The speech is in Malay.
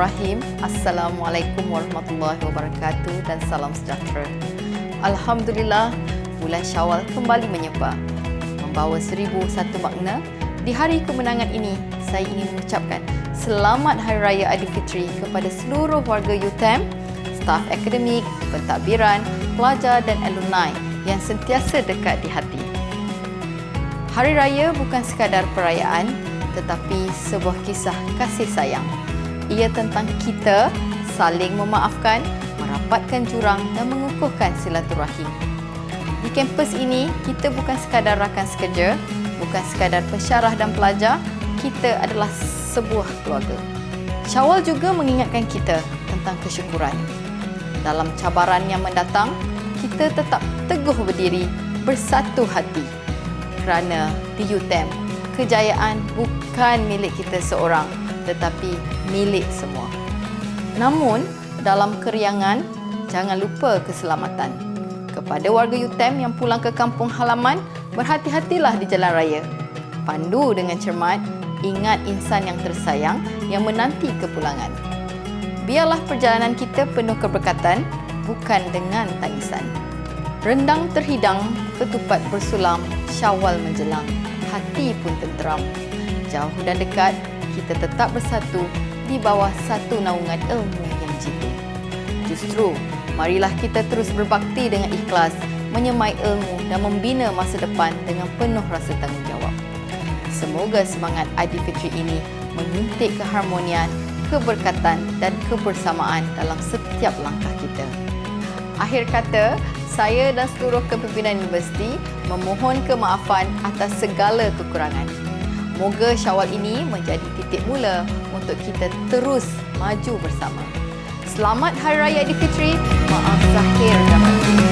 Assalamualaikum warahmatullahi wabarakatuh dan salam sejahtera. Alhamdulillah, bulan Syawal kembali menyebar. Membawa seribu satu makna, di hari kemenangan ini, saya ingin mengucapkan Selamat Hari Raya Aidilfitri kepada seluruh warga UTM, staf akademik, pentadbiran, pelajar dan alumni yang sentiasa dekat di hati. Hari Raya bukan sekadar perayaan tetapi sebuah kisah kasih sayang. Ia tentang kita saling memaafkan, merapatkan jurang dan mengukuhkan silaturahim. Di kampus ini, kita bukan sekadar rakan sekerja, bukan sekadar pensyarah dan pelajar, kita adalah sebuah keluarga. Syawal juga mengingatkan kita tentang kesyukuran. Dalam cabaran yang mendatang, kita tetap teguh berdiri, bersatu hati. Kerana di UTM, kejayaan bukan milik kita seorang, tetapi milik semua. Namun, dalam keriangan, jangan lupa keselamatan. Kepada warga UTM yang pulang ke kampung halaman, berhati-hatilah di jalan raya. Pandu dengan cermat, ingat insan yang tersayang yang menanti kepulangan. Biarlah perjalanan kita penuh keberkatan, bukan dengan tangisan. Rendang terhidang, ketupat bersulam, syawal menjelang, hati pun tenteram. Jauh dan dekat, kita tetap bersatu di bawah satu naungan ilmu yang jitu. Justru, marilah kita terus berbakti dengan ikhlas, menyemai ilmu dan membina masa depan dengan penuh rasa tanggungjawab. Semoga semangat Aidilfitri ini menyuntik keharmonian, keberkatan dan kebersamaan dalam setiap langkah kita. Akhir kata, saya dan seluruh kepimpinan universiti memohon kemaafan atas segala kekurangan. Moga Syawal ini menjadi titik mula untuk kita terus maju bersama. Selamat Hari Raya Aidilfitri. Maaf zahir dan batin.